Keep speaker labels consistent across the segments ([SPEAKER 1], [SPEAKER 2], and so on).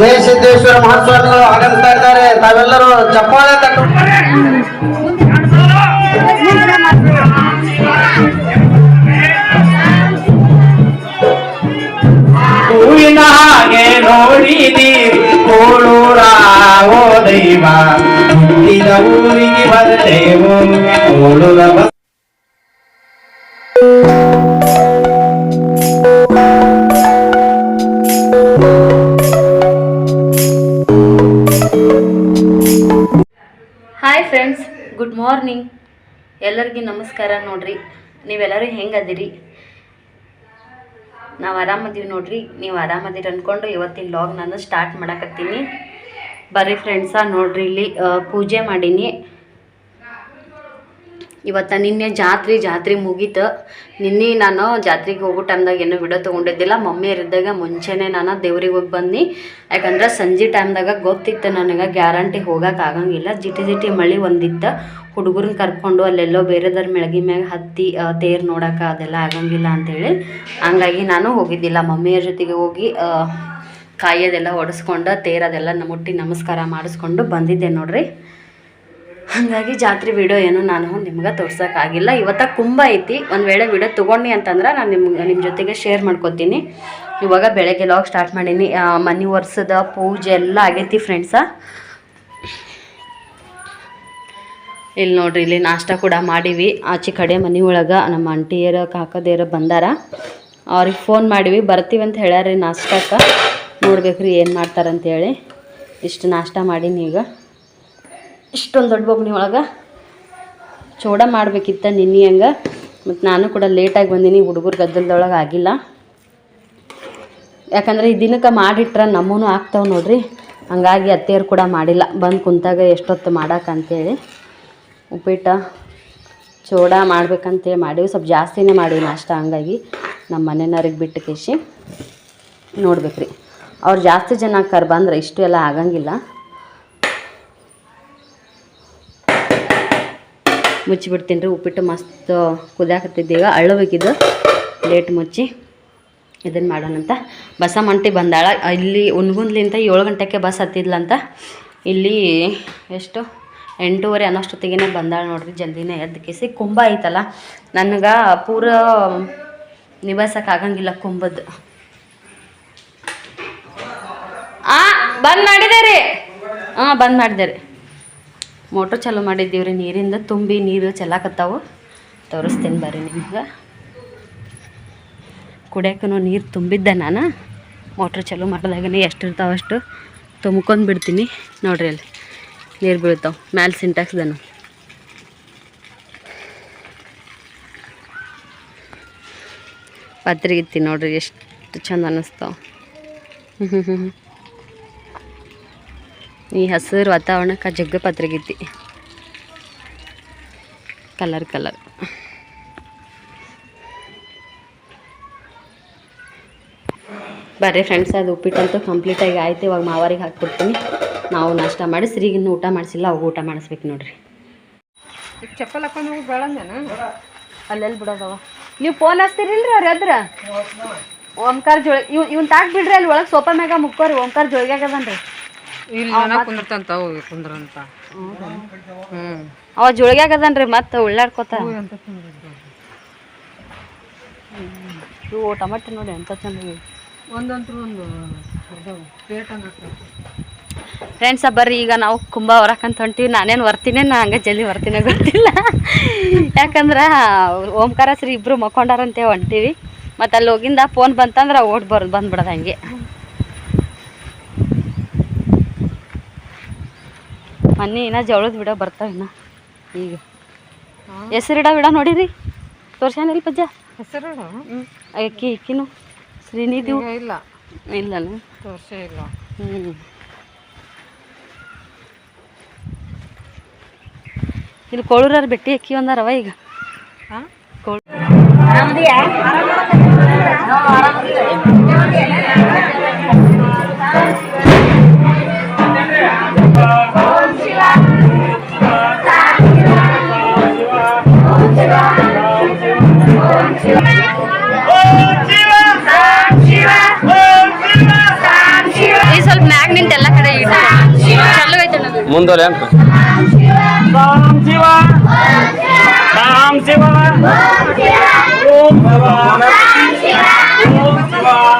[SPEAKER 1] ಜಯ ಸಿದ್ದೇಶ್ವರ ಮಹಾಸ್ವಾಮಿಗಳು ಆಗಮಿಸ್ತಾ ಇದ್ದಾರೆ ತಾವೆಲ್ಲರೂ ಚಪ್ಪಾಳೆ ತಟ್ಟು
[SPEAKER 2] ಹೂವಿನ ಹಾಗೆ ನೋಡಿದಿ ಕೋಳೂರ ಓ ದೈವ ಹುಟ್ಟಿದ ಊರಿಗೆ ಬಂದೆವು ಕೋಳೂರ
[SPEAKER 3] ಹಾಯ್ ಫ್ರೆಂಡ್ಸ್ ಗುಡ್ ಮಾರ್ನಿಂಗ್ ಎಲ್ಲರಿಗೂ ನಮಸ್ಕಾರ ನೋಡ್ರಿ. ನೀವೆಲ್ಲರೂ ಹೆಂಗದಿರಿ? ನಾವು ಆರಾಮದೀವಿ ನೋಡ್ರಿ. ನೀವು ಆರಾಮದಿರಿ ಅಂದ್ಕೊಂಡು ಇವತ್ತಿನ ಲಾಗ್ ನಾನು ಸ್ಟಾರ್ಟ್ ಮಾಡಕತ್ತೀನಿ. ಬರ್ರಿ ಫ್ರೆಂಡ್ಸ ನೋಡ್ರಿ ಇಲ್ಲಿ ಪೂಜೆ ಮಾಡೀನಿ. ಇವತ್ತು ನಿನ್ನೆ ಜಾತ್ರೆ ಜಾತ್ರೆ ಮುಗೀತು. ನಿನ್ನೆ ನಾನು ಜಾತ್ರೆಗೆ ಹೋಗೋ ಟೈಮ್ದಾಗ ಏನು ವಿಡಿಯೋ ತೊಗೊಂಡಿದ್ದಿಲ್ಲ. ಮಮ್ಮಿಯರಿದ್ದಾಗ ಮುಂಚೆನೇ ನಾನು ದೇವ್ರಿಗೆ ಹೋಗಿ ಬಂದು ಯಾಕಂದ್ರೆ ಸಂಜೆ ಟೈಮ್ದಾಗ ಗೊತ್ತಿತ್ತು ನನಗೆ ಗ್ಯಾರಂಟಿ ಹೋಗಕ್ಕೆ ಆಗಂಗಿಲ್ಲ. ಜಿಟಿ ಜಿಟಿ ಮಳೆ ಒಂದಿತ್ತು. ಹುಡುಗರನ್ನ ಕರ್ಕೊಂಡು ಅಲ್ಲೆಲ್ಲೋ ಬೇರೆದವ್ರ ಮೆಳಗಿ ಮ್ಯಾಗ ಹತ್ತಿ ತೇರು ನೋಡೋಕೆ ಅದೆಲ್ಲ ಆಗಂಗಿಲ್ಲ ಅಂಥೇಳಿ ಹಂಗಾಗಿ ನಾನು ಹೋಗಿದ್ದಿಲ್ಲ. ಮಮ್ಮಿಯರ ಜೊತೆಗೆ ಹೋಗಿ ಕಾಯಿ ಕಾಯೋದೆಲ್ಲ ಒಡಿಸ್ಕೊಂಡು ತೇರದೆಲ್ಲ ಮುಟ್ಟಿ ನಮಸ್ಕಾರ ಮಾಡಿಸ್ಕೊಂಡು ಬಂದಿದ್ದೆ ನೋಡ್ರಿ. ಹಾಗಾಗಿ ಜಾತ್ರೆ ವಿಡಿಯೋ ಏನು ನಾನು ನಿಮ್ಗೆ ತೋರ್ಸೋಕ್ಕಾಗಿಲ್ಲ ಇವತ್ತ ಕುಂಬ ಐತಿ. ಒಂದು ವೇಳೆ ವಿಡಿಯೋ ತೊಗೊಂಡು ಅಂತಂದ್ರೆ ನಾನು ನಿಮ್ಗೆ ನಿಮ್ಮ ಜೊತೆಗೆ ಶೇರ್ ಮಾಡ್ಕೊತೀನಿ. ಇವಾಗ ಬೆಳಗ್ಗೆ ಲಾಗ್ ಸ್ಟಾರ್ಟ್ ಮಾಡೀನಿ. ಮನೆ ವರ್ಷದ ಪೂಜೆ ಎಲ್ಲ ಆಗೈತಿ ಫ್ರೆಂಡ್ಸ ಇಲ್ಲಿ ನೋಡ್ರಿ, ಇಲ್ಲಿ ನಾಷ್ಟ ಕೂಡ ಮಾಡೀವಿ. ಆಚೆ ಕಡೆ ಮನೆ ಒಳಗೆ ನಮ್ಮ ಆಂಟಿಯರ, ಕಾಕದೇರ ಬಂದಾರ. ಅವ್ರಿಗೆ ಫೋನ್ ಮಾಡೀವಿ. ಬರ್ತೀವಿ ಅಂತ ಹೇಳ್ಯಾರ ನಾಷ್ಟಕ್ಕೆ. ನೋಡ್ಬೇಕ್ರಿ ಏನು ಮಾಡ್ತಾರಂತೇಳಿ ಇಷ್ಟು ನಾಷ್ಟ ಮಾಡೀನಿ ಈಗ. ಇಷ್ಟೊಂದು ದೊಡ್ಡ ಬೊಗ್ಣಿ ಒಳಗೆ? ಚೋಡ ಮಾಡಬೇಕಿತ್ತ ನಿನ್ನೆ ಹಂಗೆ. ಮತ್ತು ನಾನು ಕೂಡ ಲೇಟಾಗಿ ಬಂದೀನಿ, ಹುಡುಗರು ಗದ್ದಲದೊಳಗೆ ಆಗಿಲ್ಲ. ಯಾಕಂದರೆ ಈ ದಿನಕ್ಕೆ ಮಾಡಿಟ್ರೆ ನಮ್ಮೂ ಆಗ್ತಾವೆ ನೋಡ್ರಿ. ಹಂಗಾಗಿ ಅತ್ತೆಯರು ಕೂಡ ಮಾಡಿಲ್ಲ. ಬಂದು ಕುಂತಾಗ ಎಷ್ಟೊತ್ತು ಮಾಡಕ್ಕೆ ಅಂತೇಳಿ. ಉಪ್ಪಿಟ್ಟ ಚೋಡ ಮಾಡ್ಬೇಕಂತೇಳಿ ಮಾಡೀವಿ. ಸ್ವಲ್ಪ ಜಾಸ್ತಿನೇ ಮಾಡೀವಿ ನಾಷ್ಟ, ಹಂಗಾಗಿ ನಮ್ಮ ಮನೆಯವ್ರಿಗೆ ಬಿಟ್ಟು ಕೇಸಿ ನೋಡ್ಬೇಕ್ರಿ. ಅವ್ರು ಜಾಸ್ತಿ ಜನ ಕರ್ ಬಂದ್ರೆ ಇಷ್ಟು ಎಲ್ಲ ಆಗಂಗಿಲ್ಲ. ಮುಚ್ಚಿಬಿಡ್ತೀನಿ ರೀ, ಉಪ್ಪಿಟ್ಟು ಮಸ್ತ್ ಕುದಿಯಾಕತ್ತಿದ್ದೀಗ ಅಳ್ಳಬೇಕಿದ್ದು ಲೇಟ್ ಮುಚ್ಚಿ ಇದನ್ನು ಮಾಡೋಣಂತ ಬಸ ಮಂಟಿ ಬಂದಾಳ. ಇಲ್ಲಿ ಉನ್ಗುಂದ್ಲಿಂದ ಏಳು ಗಂಟೆಗೆ ಬಸ್ ಹತ್ತಿದ್ಲಂತ ಇಲ್ಲಿ ಎಷ್ಟು? ಎಂಟೂವರೆ ಅನ್ನೋಷ್ಟೊತ್ತಿಗೆ ಬಂದಾಳ ನೋಡ್ರಿ, ಜಲ್ದಿನೇ ಎದ್ದು ಕೇಸಿ ಕುಂಭ ಐತಲ್ಲ, ನನಗೆ ಪೂರ ನಿಭಾಯಿಸೋಕ್ಕಾಗಂಗಿಲ್ಲ ಕುಂಭದ್ದು ಆ, ಬಂದ್ ಮಾಡಿದೆ ರೀ. ಹಾಂ ಬಂದ್ ಮಾಡಿದೆ ರೀ. ಮೋಟ್ರ್ ಚಾಲೂ ಮಾಡಿದ್ದೀವಿ ರೀ ನೀರಿಂದ ತುಂಬಿ ನೀರು ಚೆಲ್ಲಾಕತ್ತಾವು. ತೋರಿಸ್ತೀನಿ ಬರ್ರಿ ನಿಮ್ಗೆ. ಕುಡಿಯೋಕ್ಕೂ ನೀರು ತುಂಬಿದ್ದೆ ನಾನು. ಮೋಟ್ರ್ ಚಾಲೂ ಮಾಡಿದಾಗನೇ ಎಷ್ಟು ಇರ್ತಾವೆ ಅಷ್ಟು ತುಂಬ್ಕೊಂಡು ಬಿಡ್ತೀನಿ. ನೋಡ್ರಿ ಅಲ್ಲಿ ನೀರು ಬೀಳ್ತಾವೆ, ಮ್ಯಾಲೆ ಸಿಂಟ್ಯಾಕ್ಸ್ದನು ಪತ್ರಿಗಿತ್ತಿ ನೋಡ್ರಿ ಎಷ್ಟು ಚಂದ ಅನ್ನಿಸ್ತಾವೆ ಹ್ಞೂ ಹ್ಞೂ ಹ್ಞೂ ಈ ಹಸಿರು ವಾತಾವರಣಕ್ಕೆ ಜಗ್ಗ ಪತ್ರಗಿತ್ತಿ ಕಲರ್ ಕಲರ್ ಬರ್ರಿ ಫ್ರೆಂಡ್ಸ್ ಅದು ಉಪ್ಪಿಟ್ಟಂತೂ ಕಂಪ್ಲೀಟಾಗಿ ಆಯ್ತು. ಇವಾಗ ಮಾವಾರಿಗೆ ಹಾಕ್ಬಿಡ್ತೀನಿ. ನಾವು ನಾಷ್ಟ ಮಾಡಿ ಇನ್ನೂ ಊಟ ಮಾಡಿಸಿಲ್ಲ, ಅವಾಗ ಊಟ ಮಾಡಿಸ್ಬೇಕು ನೋಡ್ರಿ.
[SPEAKER 4] ಚಪ್ಪಲ್ ಹಾಕೊಂಡು ಹೋಗಿ
[SPEAKER 3] ಅಲ್ಲೆಲ್ಲಿ ಬಿಡೋದವ. ನೀವು ಫೋನ್ ಹಚ್ತೀರಿಲ್ರಿ ಅವ್ರ ಎದ್ರ? ಓಂಕಾರ ಜೋಳ ಇವ್ ಇವ್ನ ತಾಕ್ ಬಿಡ್ರಿ, ಅಲ್ಲಿ ಒಳಗೆ ಸೋಫಾ ಮ್ಯಾಗ ಮುಕ್ಕೋರಿ, ಓಂಕಾರ ಜೋಳಿಗ್ಯಾಗದನ್ರಿ
[SPEAKER 4] ಇಲ್ಲಿ ಕುಂದಿರ್ತಂತ ಹೋಗಿ ಕುಂದ್ರಂತ ಹ್ಞೂ
[SPEAKER 3] ಅವ ಮತ್ತೆ ಉಳ್ಳಾಡ್ಕೋತ. ಇವು ಟಮಾಟೆ ನೋಡಿ ಎಂತ ಚಂದ
[SPEAKER 4] ಒಂದು
[SPEAKER 3] ಫ್ರೆಂಡ್ಸ ಬರ್ರಿ ಈಗ ನಾವು ಕುಂಬ ಹೊರಕಂತ ಹೊಂಟಿವಿ. ನಾನೇನು ಬರ್ತೀನಿ ನಾ ಹಂಗೆ ಜಲ್ದಿ ಬರ್ತೀನಿ ಗೊತ್ತಿಲ್ಲ. ಯಾಕಂದ್ರೆ ಓಂಕಾರ ಶ್ರೀ ಇಬ್ಬರು ಮಕ್ಕೊಂಡಾರಂತೆ ಹೊಂಟೀವಿ. ಮತ್ತು ಅಲ್ಲಿ ಹೋಗಿಂದ ಫೋನ್ ಬಂತಂದ್ರೆ ಓಡ್ ಬರ್ ಬಂದ್ಬಿಡೋದು ಹಂಗೆ. ಮನೆ ಇನ್ನ ಜವಳದ ಬಿಡ ಬರ್ತಾವ ಇನ್ನ. ಈಗ. ಹೆಸರಿಡ ಬಿಡ ನೋಡಿರಿ? ತೋರ್ಸ್ಯಾನಿಲ್ಲ ಪಜ್ಜ?
[SPEAKER 4] ಹೆಸರು
[SPEAKER 3] ಅಕ್ಕಿ ಇಕ್ಕಿನು ಶ್ರೀನಿಧಿ
[SPEAKER 4] ಇಲ್ಲ.
[SPEAKER 3] ಇಲ್ಲ
[SPEAKER 4] ತೋರ್ಸೇ ಇಲ್ಲ.
[SPEAKER 3] ಹ್ಞೂ ಇಲ್ಲಿ ಕೋಳೂರಾರ ಬೆಟ್ಟಿ ಅಕ್ಕಿ ಒಂದಾರವ ಈಗ?
[SPEAKER 4] ಹಾಂ?
[SPEAKER 2] વાંધો રે એમ રામ શિવા. રામ શિવા. ઓમ શિવા. ઓમ શિવા.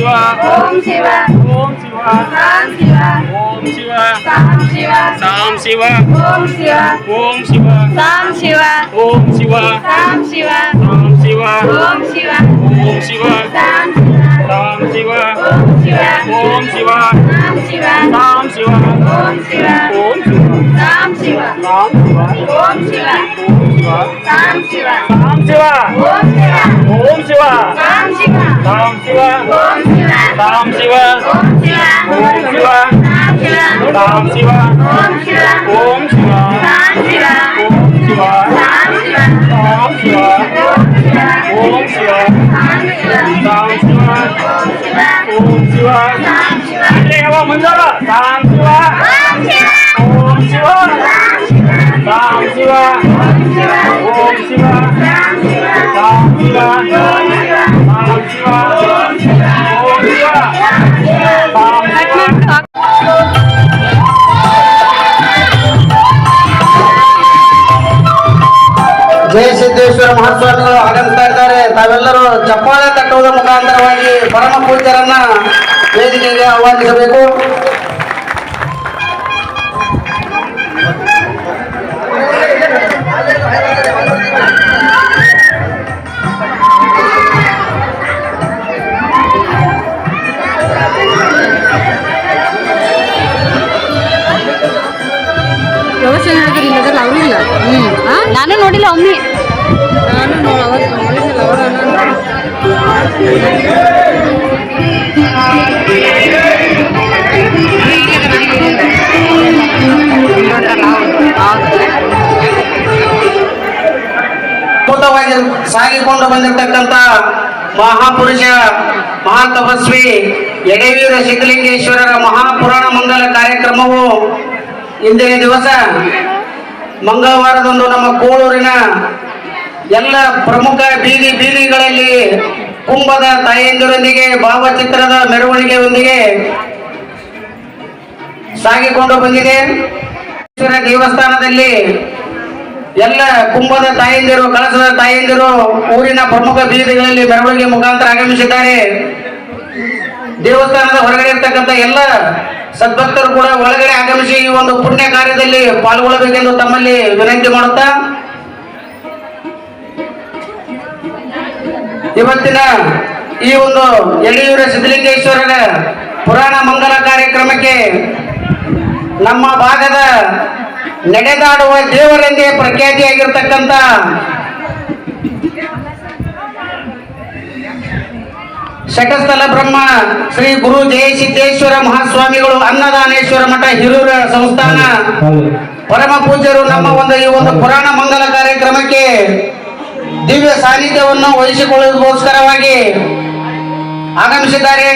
[SPEAKER 2] శివ ఓం శివ ఓం శివ సాం శివ ఓం శివ సాం శివ సాం శివ ఓం శివ ఓం శివ సాం శివ ఓం శివ సాం శివ సాం శివ ఓం శివ ఓం శివ సాం సాం శివ ఓం శివ ఓం శివ సాం శివ ఓం శివ ఓం శివ సాం
[SPEAKER 1] 三。ಸಿದ್ದೇಶ್ವರ ಮಹಾಸ್ವಾಮಿಗಳು ಆಗಮಿಸ್ತಾ ಇದ್ದಾರೆ. ತಾವೆಲ್ಲರೂ ಚಪ್ಪಾಳೆ ತಟ್ಟುವುದರ ಮುಖಾಂತರವಾಗಿ ಪರಮ ಪೂಜ್ಯರನ್ನ ವೇದಿಕೆಗೆ ಆಹ್ವಾನಿಸಬೇಕು.
[SPEAKER 4] ಯೋಚನೆ ಹೇಳಿದ್ರೆ ಇಲ್ಲದಲ್ಲ ಅವರಿಲ್ಲ. ಹ್ಞೂ ಹಾಂ
[SPEAKER 3] ನಾನು ನೋಡಿಲ್ಲ ಒಮ್ಮೆ.
[SPEAKER 1] ಅದ್ಭುತವಾಗಿ ಸಾಗಿಕೊಂಡು ಬಂದಿರತಕ್ಕಂತ ಮಹಾಪುರುಷ ಮಹಾ ತಪಸ್ವಿ ಎಡೆವೀರ ಸಿದ್ಧಲಿಂಗೇಶ್ವರರ ಮಹಾಪುರಾಣ ಮಂಗಲ ಕಾರ್ಯಕ್ರಮವು ಇಂದಿನ ದಿವಸ ಮಂಗಳವಾರದಂದು ನಮ್ಮ ಕೋಳೂರಿನ ಎಲ್ಲ ಪ್ರಮುಖ ಬೀದಿ ಬೀದಿಗಳಲ್ಲಿ ಕುಂಭದ ತಾಯಂದಿರೊಂದಿಗೆ ಭಾವಚಿತ್ರದ ಮೆರವಣಿಗೆಯೊಂದಿಗೆ ಸಾಗಿಕೊಂಡು ಬಂದಿದೆ. ದೇವಸ್ಥಾನದಲ್ಲಿ ಎಲ್ಲ ಕುಂಭದ ತಾಯಂದಿರು ಕಳಸದ ತಾಯಂದಿರು ಊರಿನ ಪ್ರಮುಖ ಬೀದಿಗಳಲ್ಲಿ ಮೆರವಣಿಗೆ ಮುಖಾಂತರ ಆಗಮಿಸಿದ್ದಾರೆ. ದೇವಸ್ಥಾನದ ಹೊರಗಡೆ ಇರ್ತಕ್ಕಂಥ ಎಲ್ಲ ಸದ್ಭಕ್ತರು ಕೂಡ ಒಳಗಡೆ ಆಗಮಿಸಿ ಈ ಒಂದು ಪುಣ್ಯ ಕಾರ್ಯದಲ್ಲಿ ಪಾಲ್ಗೊಳ್ಳಬೇಕೆಂದು ತಮ್ಮಲ್ಲಿ ವಿನಂತಿ ಮಾಡುತ್ತಾ ಇವತ್ತಿನ ಈ ಒಂದು ಯಡಿಯೂರ ಸಿದ್ಧಲಿಂಗೇಶ್ವರರ ಪುರಾಣ ಮಂಗಲ ಕಾರ್ಯಕ್ರಮಕ್ಕೆ ನಮ್ಮ ಭಾಗದ ನಡೆದಾಡುವ ದೇವರೆಂದೇ ಪ್ರಖ್ಯಾತಿಯಾಗಿರ್ತಕ್ಕಂಥ ಶಟಸ್ಥಲ ಬ್ರಹ್ಮ ಶ್ರೀ ಗುರು ಜಯಸಿದ್ದೇಶ್ವರ ಮಹಾಸ್ವಾಮಿಗಳು ಅನ್ನದಾನೇಶ್ವರ ಮಠ ಹಿರೂರ ಸಂಸ್ಥಾನ. ಪರಮ ಪೂಜ್ಯರು ನಮ್ಮ ಒಂದು ಈ ಒಂದು ಪುರಾಣ ಮಂಗಲ ಕಾರ್ಯಕ್ರಮಕ್ಕೆ ದಿವ್ಯ ಸಾನ್ನಿಧ್ಯವನ್ನು ವಹಿಸಿಕೊಳ್ಳುವುದಕ್ಕೋಸ್ಕರವಾಗಿ ಆಗಮಿಸಿದ್ದಾರೆ.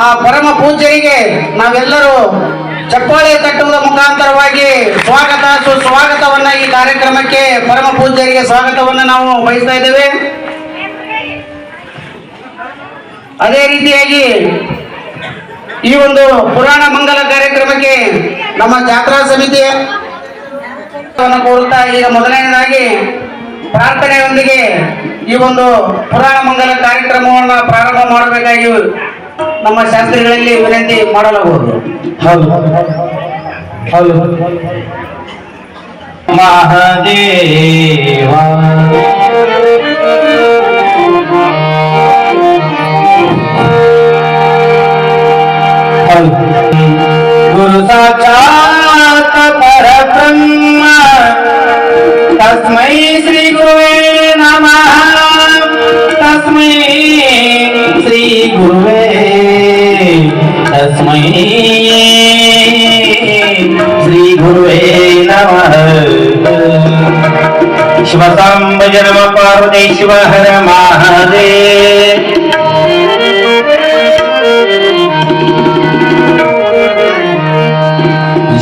[SPEAKER 1] ಆ ಪರಮ ಪೂಜ್ಯರಿಗೆ ನಾವೆಲ್ಲರೂ ಚಪ್ಪಾಳೆ ತಟ್ಟುವ ಮುಖಾಂತರವಾಗಿ ಸ್ವಾಗತ, ಸುಸ್ವಾಗತವನ್ನ ಈ ಕಾರ್ಯಕ್ರಮಕ್ಕೆ ಪರಮ ಪೂಜ್ಯರಿಗೆ ಸ್ವಾಗತವನ್ನು ನಾವು ಬಯಸ್ತಾ ಇದ್ದೇವೆ. ಅದೇ ರೀತಿಯಾಗಿ ಈ ಒಂದು ಪುರಾಣ ಮಂಗಲ ಕಾರ್ಯಕ್ರಮಕ್ಕೆ ನಮ್ಮ ಜಾತ್ರಾ ಸಮಿತಿ ಕೋರುತ್ತಾ ಈಗ ಮೊದಲನೇದಾಗಿ ಪ್ರಾರ್ಥನೆಯೊಂದಿಗೆ ಈ ಒಂದು ಪುರಾಣ ಮಂಗಲ ಕಾರ್ಯಕ್ರಮವನ್ನು ಪ್ರಾರಂಭ ಮಾಡಬೇಕಾಗಿ ನಮ್ಮ ಶಾಸ್ತ್ರಿಗಳಲ್ಲಿ ವಿನಂತಿ ಮಾಡಲಾಗುವುದು.
[SPEAKER 5] ಹೌದು. ಹೌದು. ಮಹಾದೇವ. ಜನ್ಮ ಪಾರ್ವತಿ ಶಿವ ಹರ ಮಹಾದೇವ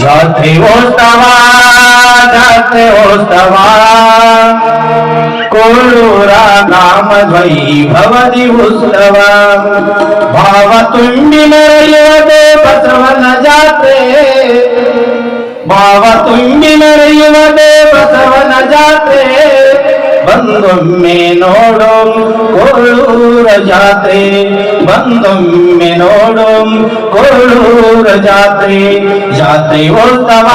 [SPEAKER 5] ಜಾತ್ರೆ ಓಸ್ತವ ಜಾತ್ರೆ ಓಸ್ತವ ಕೋಳೂರ ನಾಮ ವೈಭವದಿ ಉತ್ಸವ ಭಾವ ತುಂಬಿ ಮೆರೆಯುವುದೇ ಬಸವನ ಜಾತ್ರೆ ಭಾವ ತುಂಬಿ ಮೆರೆಯುವುದೇ ಬಸವನ ಜಾತ್ರೆ ಬಂದೊಮ್ಮೆ ನೋಡು ಕೋಳೂರ ಜಾತ್ರೆ. ಬಂದೊಮ್ಮೆ ನೋಡು ಕೋಳೂರ ಜಾತ್ರೆ. ಜಾತ್ರೆ ಓದ್ತವ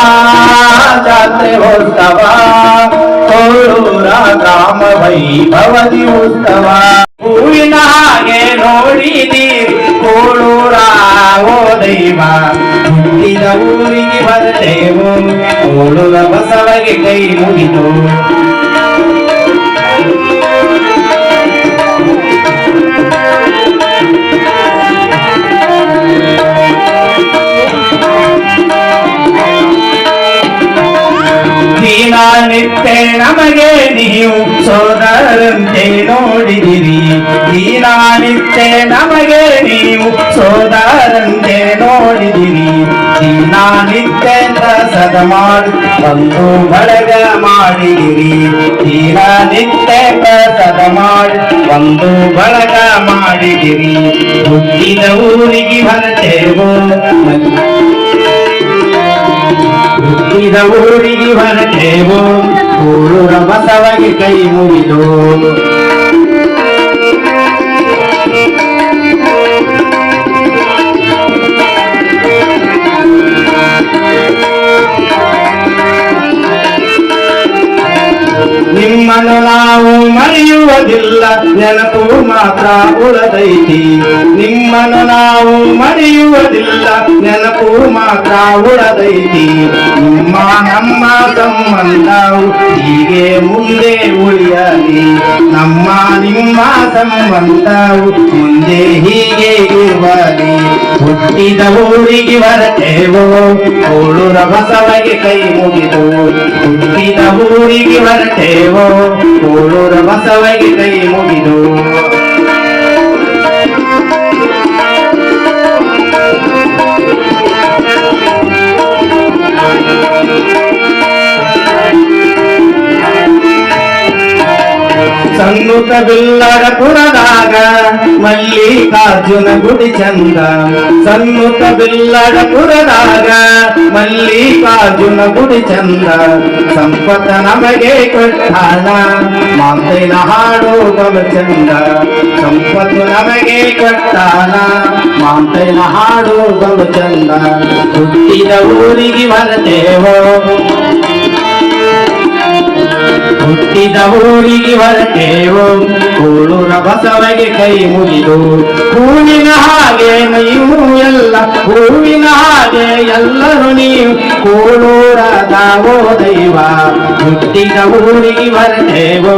[SPEAKER 5] ಜಾತ್ರೆ ಓದ್ತವ ಕೋಳೂರ ಗ್ರಾಮ ವೈಭವದಿ ಉತ್ಸವ. ಹೂವಿನ ಹಾಗೆ ನೋಡಿದಿ ಕೋಳೂರ ಓ ದೈವ. ಹುಟ್ಟಿದ ಊರಿಗೆ ಬರದೇವು ಕೋಳೂರ ಬಸವಗೆ ಕೈ ಮುಗಿದು. ದೀನಾನಿತ್ಯ ನಮಗೆ ನೀವು ಸೋದರಂತೆ ನೋಡಿದಿರಿ ದೀನಾನಿತ್ಯ ನಮಗೆ ನೀವು ಸೋದರಂತೆ ನೋಡಿದಿರಿ ದೀನಾನಿತ್ಯ ಪ್ರಸದ ಮಾಡಿ ಬಂದು ಬಳಗ ಮಾಡಿದಿರಿ ದೀನಾನಿತ್ಯ ಪ್ರಸದ ಮಾಡಿ ಬಂದು ಬಳಗ ಮಾಡಿದಿರಿ ಹುಟ್ಟಿದ ಊರಿಗೆ ಬರ್ತೇವೋ ಹುಟ್ಟಿದ ಊರಿಗೆ ಹೊರಟೇವು ಊರೂರ ಬಸವಗೆ ಕೈ ಮುಗಿದು ನಿಮ್ಮನ್ನು ನಾವು ಮರೆಯುವುದಿಲ್ಲ. ನೆನಪು ಮಾತ್ರ ಉಳದೈತಿ. ನಿಮ್ಮನ್ನು ನಾವು ಮರೆಯುವುದಿಲ್ಲ. ನೆನಪು ಮಾತ್ರ ಉಳದೈತಿ. ನಿಮ್ಮ ನಮ್ಮ ಸಂಬಂಧವು ಹೀಗೆ ಮುಂದೆ ಉಳಿಯಲಿ. ನಮ್ಮ ನಿಮ್ಮ ಸಂಬಂಧವು ಮುಂದೆ ಹೀಗೆ ಇರಲಿ ಹುಟ್ಟಿದ ಊರಿಗೆ ಬರತೇವೋ. ಕೋಳುರ ಬಸವಗೆ ಕೈ ಮುಗಿದು ಹುಟ್ಟಿದ ಊರಿಗೆ ಬರತೇವೋ. ಕೋಳೂರ ಬಸವಗೆ ಕೈ ಬಿಲ್ಲರ ಪುರದಾಗ ಮಲ್ಲಿಕಾರ್ಜುನ ಗುಡಿ ಚಂದ. ಬಿಲ್ಲರ ಪುರದಾಗ ಮಲ್ಲಿಕಾರ್ಜುನ ಗುಡಿ ಚಂದ. ಸಂಪತ್ತ ನಮಗೆ ಕೊಟ್ಟಾನ ಮಾತಿನ ಹಾಡು ಬಲು ಚಂದ. ಸಂಪತ್ತು ನಮಗೆ ಕೊಟ್ಟಾನ ಮಾತೈನ ಹಾಡು ಬಲು ಚಂದ. ಹುಟ್ಟಿದ ಊರಿಗೆ ಬರತೇವೋ? ಹುಟ್ಟಿದ ಊರಿಗೆ ಬರ್ತೇವೋ ಕೂಳೂರ ಬಸವಗೆ ಕೈ ಮುಗಿದು. ಹೂವಿನ ಹಾಗೆ ನೀವು ಎಲ್ಲ, ಹೂವಿನ ಹಾಗೆ ಎಲ್ಲರೂ ನೀವು ಕೂಳೂರ ತಾವೋ ದೈವ. ಹುಟ್ಟಿದ ಊರಿಗೆ ಬರ್ತೇವೋ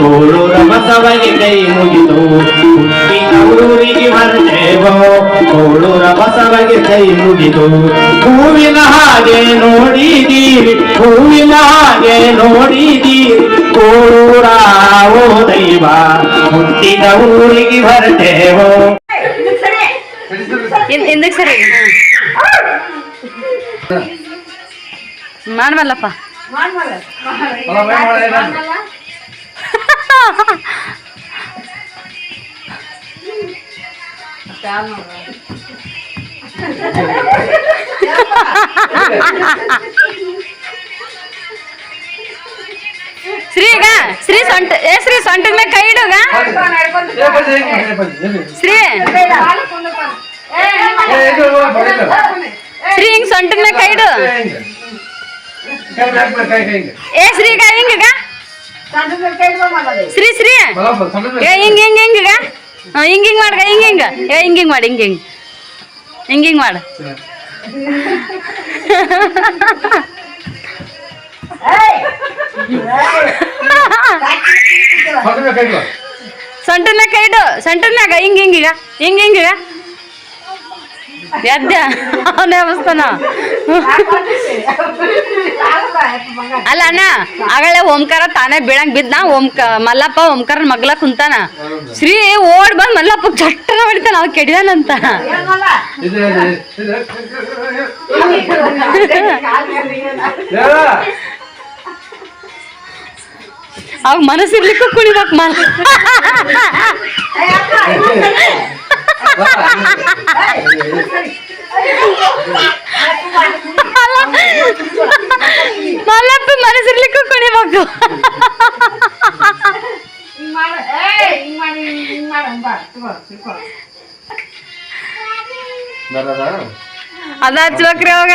[SPEAKER 5] ಕೂಳೂರ ಬಸವಗೆ ಕೈ ಮುಗಿದು. ಹುಟ್ಟಿದ ಊರಿಗೆ ಬರ್ತೇವೋ ಕೂಳೂರ ಬಸವಗೆ ಕೈ ಮುಗಿದು. ಹೂವಿನ ಹಾಗೆ ನೋಡಿದೀರಿ, ಹೂವಿನ ಹಾಗೆ ನೋಡಿದೀರಿ. ಕೋರೂರ ಓ ದೈವ ಹುಟ್ಟಿದ ಊರಿಗೆ ಬರ್ತೇವೋ.
[SPEAKER 3] ಹಿಂದಕ್ಕೆ ಸರಿ. ಮಾಡ್ಮಲ್ಲಪ್ಪ ಶ್ರೀಗ ಶ್ರೀ ಸೊಂಟ ಏ ಶ್ರೀ ಸೊಂಟದ ಮೇಲೆ ಕೈ ಇಡುಗ? ಶ್ರೀ. ಶ್ರೀ ಹಿಂಗ್ ಸೊಂಟದ ಮೇಲೆ ಕೈ ಇಡು. ಏ ಶ್ರೀಗ ಹಿಂಗ ಶ್ರೀ ಶ್ರೀ. ಏ ಹಿಂಗ್ ಹಿಂಗ್ ಹಿಂಗ ಹಿಂಗ್ ಹಿಂಗ್ ಮಾಡ್ಗ ಹಿಂಗ್ ಹಿಂಗ. ಏ ಹಿಂಗ್ ಹಿಂಗ್ ಮಾಡಿ ಹಿಂಗ್ ಹಿಂಗ್. ಹಿಂಗ್ ಹಿಂಗ್ ಮಾಡು. ಸೊಂಟದ ಕೈಡು ಇಡು ಹಿಂಗ ಹಿಂಗೀಗ ಹಿಂಗ ಹಿಂಗೀಗ ಈಗ ಹಿಂಗ್ ಹಿಂಗ್ ಈಗ ಎದ್ದ ಅವನೇ ಅವಸ್ಥಾನ ಅಲ್ಲ ಅಣ್ಣ ಆಗಲೇ ಓಂಕಾರ ತಾನೇ ಬೀಳಂಗ್ ಬಿದ್ದ ಓಂಕ ಮಲ್ಲಪ್ಪ ಓಂಕಾರ ಮಗ್ಲ ಕುಂತಾನ ಶ್ರೀ ಓಡ್ ಬಂದ್ ಮಲ್ಲಪ್ಪ ಚಟ್ಟನ ಹೊಡಿತಾನ ಅವ್ ಕೆಡಿದಾನಂತ ಅವಾಗ ಮನಸ್ಸಿರ್ಲಿಕ್ಕೂ ಕುಣಿಬೇಕು ಮನ ಮಲ್ಲಪ್ಪ ಮನಸ್ಸಿರ್ಲಿಕ್ಕೂ ಕುಣಿಬೇಕು. ಅದ ಹಚ್ಬೇಕ್ರಿ ಅವಾಗ.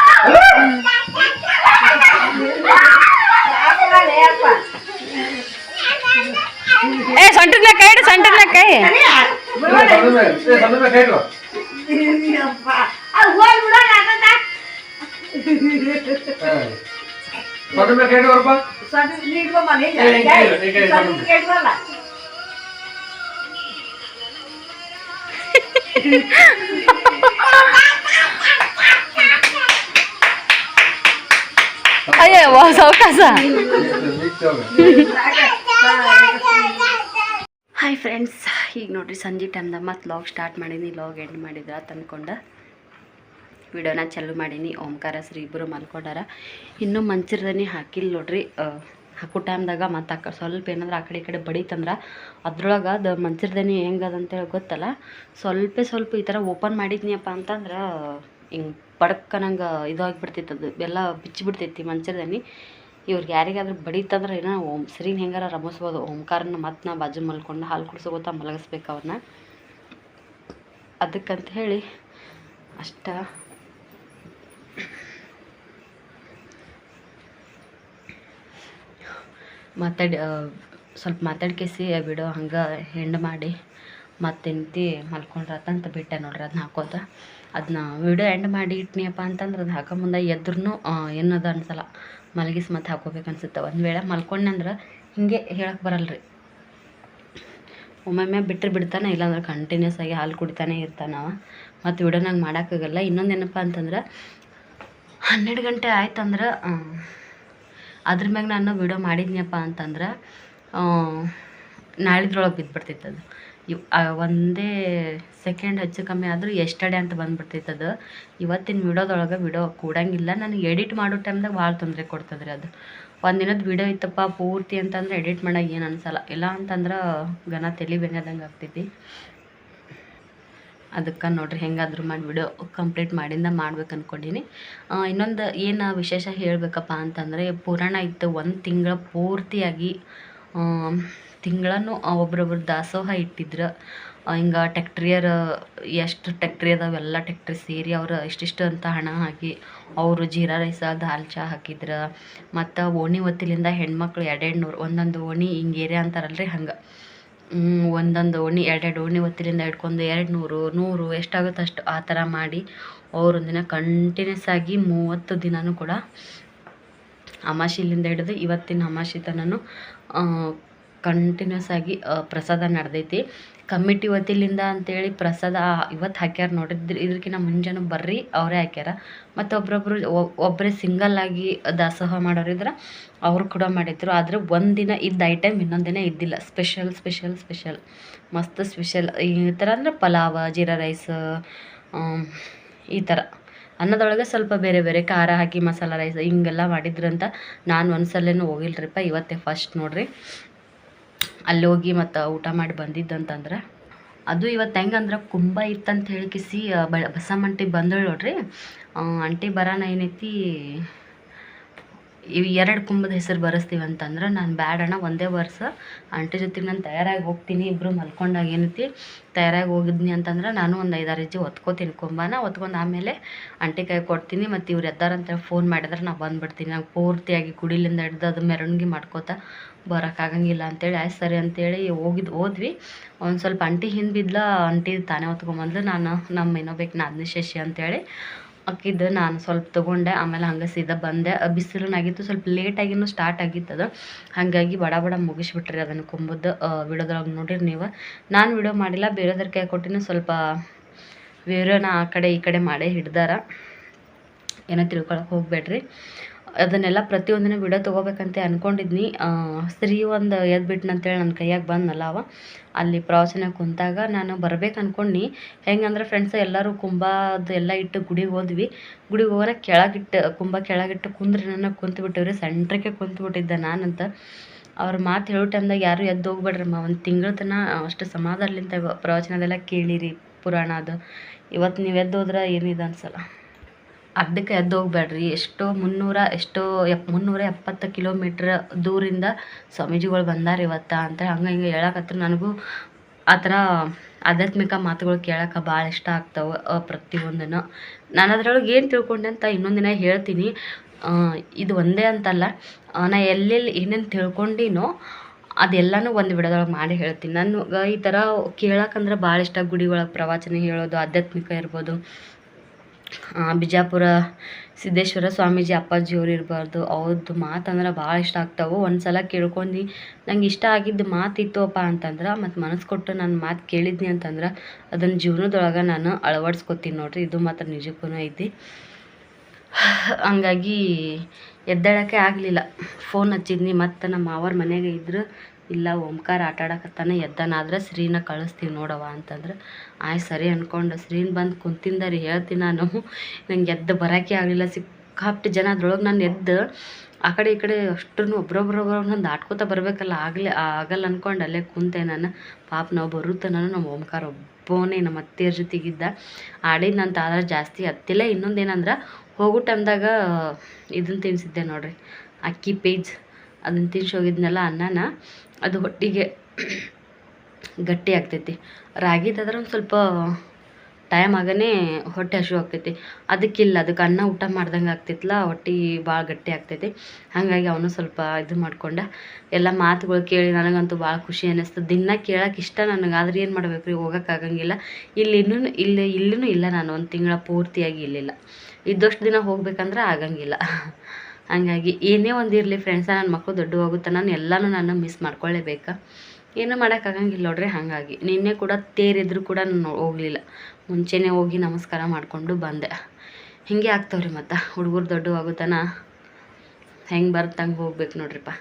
[SPEAKER 3] તે તમે મે ખેડો અપ્પા આ હોય ઉડા નાતા તા સડુ મે ખેડો અપ્પા
[SPEAKER 6] સડુ નીડવો મને સડુ ખેડવા લા
[SPEAKER 7] Oye, vos a
[SPEAKER 3] casa. Hi friends. ಈಗ ನೋಡಿರಿ, ಸಂಜೆ ಟೈಮ್ದಾಗ ಮತ್ತು ಲಾಗ್ ಸ್ಟಾರ್ಟ್ ಮಾಡೀನಿ ಲಾಗ್ ಎಂಡ್ ಮಾಡಿದ್ರೆ ತಂದ್ಕೊಂಡ ವಿಡಿಯೋನ ಚಾಲು ಮಾಡೀನಿ. ಓಂಕಾರ ಶ್ರೀ ಇಬ್ಬರು ಮಲ್ಕೊಂಡಾರ. ಇನ್ನೂ ಮಂಚಿರ್ದನಿ ಹಾಕಿಲ್ಲ ನೋಡ್ರಿ ಹಾಕೋ ಟೈಮ್ದಾಗ ಮತ್ತು ಅಕ್ಕ ಸ್ವಲ್ಪ ಏನಂದ್ರೆ ಆ ಕಡೆ ಈ ಕಡೆ ಬಡಿತಂದ್ರೆ ಅದ್ರೊಳಗೆ ಅದು ಮಂಚಿರ್ದನಿ ಹೆಂಗದ ಗೊತ್ತಲ್ಲ? ಸ್ವಲ್ಪ ಸ್ವಲ್ಪ ಈ ಥರ ಓಪನ್ ಮಾಡಿದ್ನಿಯಪ್ಪ ಅಂತಂದ್ರೆ ಹಿಂಗೆ ಬಡಕ್ಕ ನಂಗೆ ಇದಾಗಿಬಿಡ್ತೈತೆ ಅದು ಎಲ್ಲ ಬಿಚ್ಚಿಬಿಡ್ತೈತಿ ಮಂಚಿರ್ದನಿ ಇವ್ರಿಗೆ ಯಾರಿಗಾದ್ರೂ ಬಡಿತಂದ್ರೆ ಏನೋ ಓಂ, ಸರಿನ ಹೆಂಗಾರ ರಮಿಸ್ಬೋದು ಓಂಕಾರನ ಮತ್ತೆ ನಾ ಬಾಜು ಮಲ್ಕೊಂಡು ಹಾಲು ಕುಡಿಸೋಗೋತ ಮಲಗಿಸ್ಬೇಕು ಅವ್ರನ್ನ ಅದಕ್ಕಂತ ಹೇಳಿ ಅಷ್ಟ. ಮಾತಾಡಿ ಸ್ವಲ್ಪ ಸ್ವಲ್ಪ ಮಾತಾಡ್ಕೇಸಿ ಬಿಡೋ, ಹಂಗೆ ಹೆಂಡ್ ಮಾಡಿ ಮತ್ತೆ ಹೆಂತಿ ಮಲ್ಕೊಂಡ್ರತ್ತಂತ ಬಿಟ್ಟೆ ನೋಡ್ರಿ ಅದನ್ನ ಹಾಕೋದ ಅದನ್ನ ವಿಡಿಯೋ ಎಂಡ್ ಮಾಡಿ ಇಟ್ನಿಯಪ್ಪ ಅಂತಂದ್ರೆ ಅದು ಹಾಕೋ ಮುಂದೆ ಎದ್ರೂ ಏನದು ಅನ್ಸಲ್ಲ. ಮಲಗಿಸಿ ಮತ್ತೆ ಹಾಕೋಬೇಕು ಅನ್ಸುತ್ತೆ. ಒಂದು ವೇಳೆ ಮಲ್ಕೊಂಡ್ನಂದ್ರೆ ಹಿಂಗೆ ಹೇಳಕ್ಕೆ ಬರಲ್ಲ ರೀ ಒಮ್ಮೊಮ್ಮೆ ಬಿಟ್ಟರೆ ಬಿಡ್ತಾನೆ, ಇಲ್ಲಾಂದ್ರೆ ಕಂಟಿನ್ಯೂಸ್ ಆಗಿ ಹಾಲು ಕುಡಿತಾನೆ ಇರ್ತಾನೆ. ಅವ ಮತ್ತು ವಿಡೋನಾಗ ನಂಗೆ ಮಾಡೋಕ್ಕಾಗಲ್ಲ ಇನ್ನೊಂದು ಏನಪ್ಪ ಅಂತಂದ್ರೆ, ಹನ್ನೆರಡು ಗಂಟೆ ಆಯ್ತಂದ್ರೆ ಅದ್ರ ಮ್ಯಾಗ ನಾನು ವಿಡಿಯೋ ಮಾಡಿದ್ನಪ್ಪ ಅಂತಂದ್ರೆ ನಾಳಿದ್ರೊಳಗೆ ಬಿದ್ದುಬಿಡ್ತಿತ್ತು ಅದು ಒಂದೇ ಸೆಕೆಂಡ್ ಹೆಚ್ಚು ಕಮ್ಮಿ ಆದರೂ ಎಷ್ಟಡೆ ಅಂತ ಬಂದ್ಬಿಡ್ತೈತೆ ಅದು. ಇವತ್ತಿನ ವಿಡಿಯೋದೊಳಗೆ ವಿಡಿಯೋ ಕೂಡಂಗಿಲ್ಲ. ನನಗೆ ಎಡಿಟ್ ಮಾಡೋ ಟೈಮ್ದಾಗ ಭಾಳ ತೊಂದರೆ ಕೊಡ್ತದೆ ರೀ ಅದು. ಒಂದು ದಿನದ ವಿಡಿಯೋ ಇತ್ತಪ್ಪ, ಪೂರ್ತಿ ಅಂತಂದ್ರೆ ಎಡಿಟ್ ಮಾಡೋಕೆ ಏನು ಅನ್ಸಲ್ಲ. ಇಲ್ಲ ಅಂತಂದ್ರೆ ಘನ ತಲೆ ಬೆನ್ನದಂಗೆ ಆಗ್ತೈತಿ. ಅದಕ್ಕೆ ನೋಡ್ರಿ ಹೆಂಗಾದರೂ ಮಾಡಿ ವಿಡಿಯೋ ಕಂಪ್ಲೀಟ್ ಮಾಡಿಂದ ಮಾಡ್ಬೇಕು ಅಂದ್ಕೊಂಡೀನಿ ಇನ್ನೊಂದು ಏನು ವಿಶೇಷ ಹೇಳಬೇಕಪ್ಪ ಅಂತಂದರೆ ಪುರಾಣ ಇತ್ತು ಒಂದು ತಿಂಗಳ ಪೂರ್ತಿಯಾಗಿ ತಿಂಗಳನ್ನು ಒಬ್ರೊಬ್ರು ದಾಸೋಹ ಇಟ್ಟಿದ್ರು. ಹಿಂಗೆ ಟೆಕ್ಟ್ರಿಯರ್ ಎಷ್ಟು ಟೆಕ್ಟ್ರಿ ಅದಾವೆ, ಎಲ್ಲ ಟೆಕ್ಟ್ರಿ ಸೇರಿ ಅವ್ರು ಇಷ್ಟಿಷ್ಟು ಅಂತ ಹಣ ಹಾಕಿ ಅವರು ಜೀರಾ ರೈಸ ದಾಲ್ ಚಾ ಹಾಕಿದ್ರು. ಮತ್ತು ಓಣಿ ಒತ್ತಿಲಿಂದ ಹೆಣ್ಮಕ್ಳು ಎರಡೆರಡು ನೂರು ಒಂದೊಂದು ಓಣಿ ಹಿಂಗೇರೆ ಅಂತಾರಲ್ರಿ ಹಂಗೆ. ಒಂದೊಂದು ಓಣಿ ಎರಡೆರಡು ಓಣಿ ಒತ್ತಿಲಿಂದ ಹಿಡ್ಕೊಂಡು ಎರಡು ನೂರು ನೂರು ಎಷ್ಟಾಗುತ್ತೆ ಅಷ್ಟು ಆ ಥರ ಮಾಡಿ ಅವರೊಂದಿನ ಕಂಟಿನ್ಯೂಸ್ ಆಗಿ ಮೂವತ್ತು ದಿನವೂ ಕೂಡ ಅಮಾಶಿಲಿಂದ ಹಿಡಿದು ಇವತ್ತಿನ ಅಮಾಶಿ ತನೂ ಕಂಟಿನ್ಯೂಸ್ ಆಗಿ ಪ್ರಸಾದ ನಡೆದೈತಿ. ಕಮಿಟಿ ವತಿಲಿಂದ ಅಂತೇಳಿ ಪ್ರಸಾದ ಇವತ್ತು ಹಾಕ್ಯಾರ ನೋಡಿದ್ರಿ ಇದಕ್ಕಿಂತ ಮುಂಜಾನೆ ಬರ್ರಿ, ಅವರೇ ಹಾಕ್ಯಾರ. ಮತ್ತು ಒಬ್ರೊಬ್ರು ಒಬ್ಬರೇ ಆಗಿ ದಾಸೋಹ ಮಾಡೋರಿದ್ರೆ ಅವರು ಕೂಡ ಮಾಡಿದ್ರು. ಆದರೆ ಒಂದಿನ ಇದ್ದ ಐಟಮ್ ಇನ್ನೊಂದು ದಿನ ಇದ್ದಿಲ್ಲ. ಸ್ಪೆಷಲ್ ಸ್ಪೆಷಲ್ ಸ್ಪೆಷಲ್ ಮಸ್ತ್ ಸ್ಪೆಷಲ್ ಈ ಥರ ಅಂದರೆ ಪಲಾವ, ಜೀರಾ ರೈಸ್ ಈ ಥರ ಅನ್ನದೊಳಗೆ ಸ್ವಲ್ಪ ಬೇರೆ ಬೇರೆ ಖಾರ ಹಾಕಿ ಮಸಾಲ ರೈಸ್ ಹಿಂಗೆಲ್ಲ ಮಾಡಿದ್ರಂತ ನಾನು ಒಂದ್ಸಲೇನು ಹೋಗಿಲ್ರಿಪ್ಪ. ಇವತ್ತೇ ಫಸ್ಟ್ ನೋಡ್ರಿ. ಅಲ್ಲಿ ಹೋಗಿ ಮತ್ತು ಊಟ ಮಾಡಿ ಬಂದಿದ್ದಂತಂದ್ರೆ, ಅದು ಇವತ್ತು ಹೆಂಗಂದ್ರೆ ಕುಂಬ ಇತ್ತಂತ ಹೇಳಿ ಕಿಸಿ ಬ, ಬಸಮ್ಮಂಟಿ ಬಂದಳು ನೋಡ್ರಿ. ಅಂಟಿ ಬರೋಣ ಏನೈತಿ, ಇವು ಎರಡು ಕುಂಬದ ಹೆಸರು ಬರೆಸ್ತೀವಿ ಅಂತಂದ್ರೆ ನಾನು ಬ್ಯಾಡಣ್ಣ ಒಂದೇ ವರ್ಷ. ಆಂಟಿ ಜೊತೆಗೆ ನಾನು ತಯಾರಾಗಿ ಹೋಗ್ತೀನಿ ಇಬ್ಬರು ಮಲ್ಕೊಂಡಾಗ ಏನೈತಿ, ತಯಾರಾಗಿ ಹೋಗಿದ್ನಿ ಅಂತಂದ್ರೆ ನಾನು ಒಂದು ಐದಾರು ಹೆಜ್ಜೆ ಒತ್ಕೋತೀನಿ ಕುಂಬನ. ಒತ್ಕೊಂಡು ಆಮೇಲೆ ಆಂಟಿ ಕೈ ಕೊಡ್ತೀನಿ ಮತ್ತು ಇವ್ರು ಎದ್ದಾರಂತ ಫೋನ್ ಮಾಡಿದ್ರೆ ನಾನು ಬಂದುಬಿಡ್ತೀನಿ. ನಂಗೆ ಪೂರ್ತಿಯಾಗಿ ಕುಡಿಲಿಂದ ಹಿಡ್ದು ಅದು ಮೆರವಣಿಗೆ ಮಾಡ್ಕೋತ ಬರೋಕ್ಕಾಗಂಗಿಲ್ಲ ಅಂತೇಳಿ, ಆಯ್ತು ಸರಿ ಅಂತೇಳಿ ಹೋಗಿದ್ದು ಹೋದ್ವಿ. ಒಂದು ಸ್ವಲ್ಪ ಅಂಟಿ ಹಿಂದೆ ಬಿದ್ಲ ಅಂಟಿ ತಾನೇ ಹೊತ್ಕೊಂಬಂದ್ಲು, ನಾನು ನಮ್ಮ ಇನ್ನೊಬೇಕು ನಾದಿನಿ ಶಶಿ ಅಂತೇಳಿ. ಅಕ್ಕಿದ್ದು ನಾನು ಸ್ವಲ್ಪ ತೊಗೊಂಡೆ, ಆಮೇಲೆ ಹಂಗೆ ಸೀದಾ ಬಂದೆ. ಬಿಸಿಲನಾಗಿತ್ತು, ಸ್ವಲ್ಪ ಲೇಟಾಗಿನೂ ಸ್ಟಾರ್ಟ್ ಆಗಿತ್ತು ಅದು. ಹಾಗಾಗಿ ಬಡ ಬಡ ಮುಗಿಸ್ಬಿಟ್ರಿ ಅದನ್ನು ಕುಂಬದ್ದು. ವಿಡಿಯೋದ್ರೊಳಗೆ ನೋಡಿರಿ ನೀವು. ನಾನು ವಿಡಿಯೋ ಮಾಡಿಲ್ಲ ಬೇರೆದ್ರ ಕೈ ಕೊಟ್ಟಿನ ಸ್ವಲ್ಪ ವಿವರನ ಆ ಕಡೆ ಈ ಕಡೆ ಮಾಡೇ ಹಿಡ್ದಾರ. ಏನೋ ತಿಳ್ಕೊಳಕ್ಕೆ ಹೋಗ್ಬೇಡ್ರಿ. ಅದನ್ನೆಲ್ಲ ಪ್ರತಿಯೊಂದನ್ನು ವಿಡಿಯೋ ತೊಗೋಬೇಕಂತ ಅಂದ್ಕೊಂಡಿದ್ನಿ ಸ್ತ್ರೀ ಒಂದು ಎದ್ಬಿಟ್ನಂತೇಳಿ ನನ್ನ ಕೈಯಾಗ ಬಂದನಲ್ಲ ಅವ. ಅಲ್ಲಿ ಪ್ರವಚನ ಕುಂತಾಗ ನಾನು ಬರ್ಬೇಕು ಹೆಂಗೆ ಹೆಂಗಂದ್ರೆ ಫ್ರೆಂಡ್ಸ್ ಎಲ್ಲರೂ ಕುಂಭದ ಎಲ್ಲ ಇಟ್ಟು ಗುಡಿಗೆ ಹೋದ್ವಿ. ಗುಡಿಗೆ ಹೋಗೋರ ಕೆಳಗಿಟ್ಟು ಕುಂಭ ಕೆಳಗಿಟ್ಟು ಕುಂದ್ರೆ ನನ್ನ ಕುಂತು ಬಿಟ್ಟಿವ್ರಿ ಸೆಂಟ್ರಕ್ಕೆ ಕುಂತು ಬಿಟ್ಟಿದ್ದೆ ನಾನಂತ. ಅವ್ರ ಮಾತು ಹೇಳೋ ಟೈಮ್ದಾಗ ಯಾರು ಎದ್ದು ಹೋಗ್ಬೇಡ್ರಮ್ಮ ಒಂದು ತಿಂಗಳ ತನ ಅಷ್ಟು ಸಮಾಧಾನಲಿಂತ ಪ್ರವಚನದೆಲ್ಲ ಕೇಳಿರಿ ಪುರಾಣ ಅದು. ಇವತ್ತು ನೀವು ಎದ್ದು ಹೋದ್ರೆ ಏನಿದೆ ಅನ್ಸಲ್ಲ. ಅರ್ಧಕ್ಕೆ ಎದ್ದು ಹೋಗ್ಬೇಡ್ರಿ. ಎಷ್ಟೋ ಮುನ್ನೂರ, ಎಷ್ಟೋ ಎಪ್, ಮುನ್ನೂರ ಎಪ್ಪತ್ತು ಕಿಲೋಮೀಟ್ರ್ ದೂರಿಂದ ಸ್ವಾಮೀಜಿಗಳು ಬಂದಾರ ಇವತ್ತು ಅಂತ ಹಂಗೆ ಹಿಂಗೆ ಹೇಳಕತ್ರ ನನಗೂ ಆ ಥರ ಆಧ್ಯಾತ್ಮಿಕ ಮಾತುಗಳು ಕೇಳೋಕೆ ಭಾಳ ಇಷ್ಟ ಆಗ್ತಾವೆ ಪ್ರತಿಯೊಂದನ್ನು. ನಾನು ಅದರೊಳಗೆ ಏನು ತಿಳ್ಕೊಂಡೆ ಅಂತ ಇನ್ನೊಂದು ದಿನ ಹೇಳ್ತೀನಿ. ಇದು ಒಂದೇ ಅಂತಲ್ಲ ನಾ ಎಲ್ಲೆಲ್ಲಿ ಏನೇನು ತಿಳ್ಕೊಂಡಿನೋ ಅದೆಲ್ಲನೂ ಒಂದು ವಿಡಿಯೋದೊಳಗೆ ಮಾಡಿ ಹೇಳ್ತೀನಿ. ನನಗೆ ಈ ಥರ ಕೇಳಕ್ಕಂದ್ರೆ ಭಾಳ ಇಷ್ಟ. ಗುಡಿ ಪ್ರವಚನ ಹೇಳೋದು, ಆಧ್ಯಾತ್ಮಿಕ ಇರ್ಬೋದು ಬಿಜಾಪುರ ಸಿದ್ದೇಶ್ವರ ಸ್ವಾಮೀಜಿ ಅಪ್ಪಾಜಿಯವ್ರು ಇರಬಾರ್ದು. ಅವ್ರದ್ದು ಮಾತಂದ್ರೆ ಭಾಳ ಇಷ್ಟ ಆಗ್ತಾವೆ. ಒಂದು ಸಲ ಕೇಳ್ಕೊಂಡು, ನಂಗೆ ಇಷ್ಟ ಆಗಿದ್ದು ಮಾತಿತ್ತುಪ್ಪ ಅಂತಂದ್ರೆ ಮತ್ತು ಮನಸ್ಸು ಕೊಟ್ಟು ನಾನು ಮಾತು ಕೇಳಿದ್ನಿ ಅಂತಂದ್ರೆ ಅದನ್ನು ಜೀವನದೊಳಗೆ ನಾನು ಅಳವಡಿಸ್ಕೊತೀನಿ ನೋಡ್ರಿ. ಇದು ಮಾತ್ರ ನಿಜಕ್ಕೂ ಐತಿ. ಹಂಗಾಗಿ ಎದ್ದೇಳಕ್ಕೆ ಆಗಲಿಲ್ಲ. ಫೋನ್ ಹಚ್ಚಿದ್ನಿ ಮತ್ತು ನಮ್ಮ ಮಾವರ ಮನೆಗೆ ಇದ್ರು. ಇಲ್ಲ, ಓಂಕಾರ ಆಟ ಎದ್ದನಾದ್ರೆ ಶ್ರೀನ ಕಳಿಸ್ತೀವಿ ನೋಡವ್ವ ಅಂತಂದ್ರೆ ಆಯ್ತು ಸರಿ ಅಂದ್ಕೊಂಡು ಶ್ರೀನ್ ಬಂದು ಕುಂತಿಂದ ರೀ ಹೇಳ್ತೀನಿ ನಾನು. ನಂಗೆ ಎದ್ದು ಬರೋಕೆ ಆಗಲಿಲ್ಲ. ಸಿಕ್ಕಾಪ್ಟು ಜನ ಅದ್ರೊಳಗೆ ನಾನು ಎದ್ದು ಆ ಕಡೆ ಈ ಕಡೆ ಅಷ್ಟೂ ನಂದು ದಾಟ್ಕೋತ ಬರಬೇಕಲ್ಲ, ಆಗಲೇ ಆಗಲ್ಲ ಅಂದ್ಕೊಂಡು ಅಲ್ಲೇ ಕುಂತೆ ನಾನು. ಪಾಪ ನಾವು ಬರುತ್ತೆ ನಾನು ನಮ್ಮ ಓಂಕಾರ ಒಬ್ಬನೇ, ನಮ್ಮ ಅತ್ತೆಯರ ಜೊತೆಗಿದ್ದ. ಆಡಿದ್ನಂತ ಆದ್ರೆ ಜಾಸ್ತಿ ಹತ್ತಿಲ್ಲ. ಇನ್ನೊಂದು ಏನಂದ್ರೆ, ಹೋಗೋ ಟೈಮ್ದಾಗ ಇದನ್ನು ತಿನ್ನಿಸಿದ್ದೆ ನೋಡಿರಿ. ಅಕ್ಕಿ ಪೀಜ್ ಅದನ್ನು ತಿನ್ಸಿ ಹೋಗಿದ್ನಲ್ಲ ಅನ್ನನ, ಅದು ಹೊಟ್ಟಿಗೆ ಗಟ್ಟಿ ಆಗ್ತೈತಿ. ರಾಗಿದಾದ್ರೆ ಒಂದು ಸ್ವಲ್ಪ ಟೈಮ್ ಆಗನೇ ಹೊಟ್ಟೆ ಹಸಿವು ಆಗ್ತೈತಿ. ಅದಕ್ಕಿಲ್ಲ, ಅದಕ್ಕೆ ಅನ್ನ ಊಟ ಮಾಡ್ದಂಗೆ ಆಗ್ತಿತ್ತಲ್ಲ ಹೊಟ್ಟೆ ಭಾಳ ಗಟ್ಟಿ ಆಗ್ತೈತಿ. ಹಾಗಾಗಿ ಅವನು ಸ್ವಲ್ಪ ಇದು ಮಾಡ್ಕೊಂಡ, ಎಲ್ಲ ಮಾತುಗಳು ಕೇಳಿ ನನಗಂತೂ ಭಾಳ ಖುಷಿ ಅನ್ನಿಸ್ತು ದಿನ ಕೇಳಕ್ಕೆ ಇಷ್ಟ ನನಗೆ, ಆದ್ರೆ ಏನು ಮಾಡ್ಬೇಕು ರೀ ಹೋಗೋಕ್ಕಾಗಂಗಿಲ್ಲ ಇಲ್ಲಿ ಇನ್ನೂ ಇಲ್ಲಿ ಇಲ್ಲೂ ಇಲ್ಲ ನಾನು, ಒಂದು ತಿಂಗಳ ಪೂರ್ತಿಯಾಗಿ ಇಲ್ಲಿಲ್ಲ. ಇದ್ದಷ್ಟು ದಿನ ಹೋಗ್ಬೇಕಂದ್ರೆ ಆಗಂಗಿಲ್ಲ. ಹಂಗಾಗಿ ಏನೇ ಒಂದು ಇರಲಿ ಫ್ರೆಂಡ್ಸ ನನ್ನ ಮಕ್ಕಳು ದೊಡ್ಡ ಹೋಗುತ್ತೆ ನಾನು ಎಲ್ಲನೂ ನಾನು ಮಿಸ್ ಮಾಡ್ಕೊಳ್ಳೇಬೇಕಾ ಏನೂ ಮಾಡೋಕ್ಕಾಗಂಗಿಲ್ಲ ನೋಡ್ರಿ, ಹಾಗಾಗಿ. ನಿನ್ನೆ ಕೂಡ ತೇರಿದ್ರು ಕೂಡ ನಾನು ಹೋಗಲಿಲ್ಲ. ಮುಂಚೆನೇ ಹೋಗಿ ನಮಸ್ಕಾರ ಮಾಡಿಕೊಂಡು ಬಂದೆ. ಹಿಂಗೆ ಆಗ್ತಾವ್ರಿ ಮತ್ತು, ಹುಡುಗರು ದೊಡ್ಡ ಆಗುತ್ತಾನ? ಹೆಂಗೆ ಬರ್ತಂಗೆ ಹೋಗ್ಬೇಕು ನೋಡ್ರಿಪ್ಪ.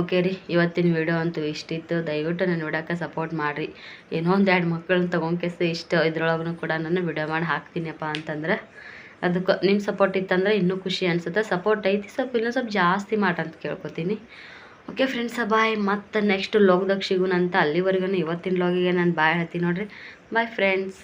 [SPEAKER 3] ಓಕೆ ರೀ, ಇವತ್ತಿನ ವಿಡಿಯೋ ಅಂತೂ ಇಷ್ಟಿತ್ತು. ದಯವಿಟ್ಟು ನಾನು ನೋಡೋಕೆ ಸಪೋರ್ಟ್ ಮಾಡಿರಿ. ಏನೋ ಒಂದು ಎರಡು ಮಕ್ಕಳನ್ನ ತೊಗೊಂಡ್ಕೆಸ್ ಇಷ್ಟ ಇದ್ರೊಳಗೂ ಕೂಡ ನಾನು ವಿಡಿಯೋ ಮಾಡಿ ಹಾಕ್ತೀನಪ್ಪ ಅಂತಂದ್ರೆ ಅದಕ್ಕೆ ನಿಮ್ಮ ಸಪೋರ್ಟ್ ಇತ್ತಂದ್ರೆ ಇನ್ನೂ ಖುಷಿ ಅನಿಸುತ್ತೆ. ಸಪೋರ್ಟ್ ಐತಿ, ಸ್ವಲ್ಪ ಇನ್ನೂ ಸ್ವಲ್ಪ ಜಾಸ್ತಿ ಅಂತ ಕೇಳ್ಕೊತೀನಿ. ಓಕೆ ಫ್ರೆಂಡ್ಸ ಬಾಯ್ ಮತ್ತು ನೆಕ್ಸ್ಟ್ ಲೋಗ್ದಾಗ ಸಿಗೋಣಂತ ಅಲ್ಲಿವರೆಗೂ ಇವತ್ತಿನ ಲೋಗಿಗೆ ನಾನು ಬಾಯ್ ಹೇಳ್ತೀನಿ ನೋಡಿರಿ. Bye friends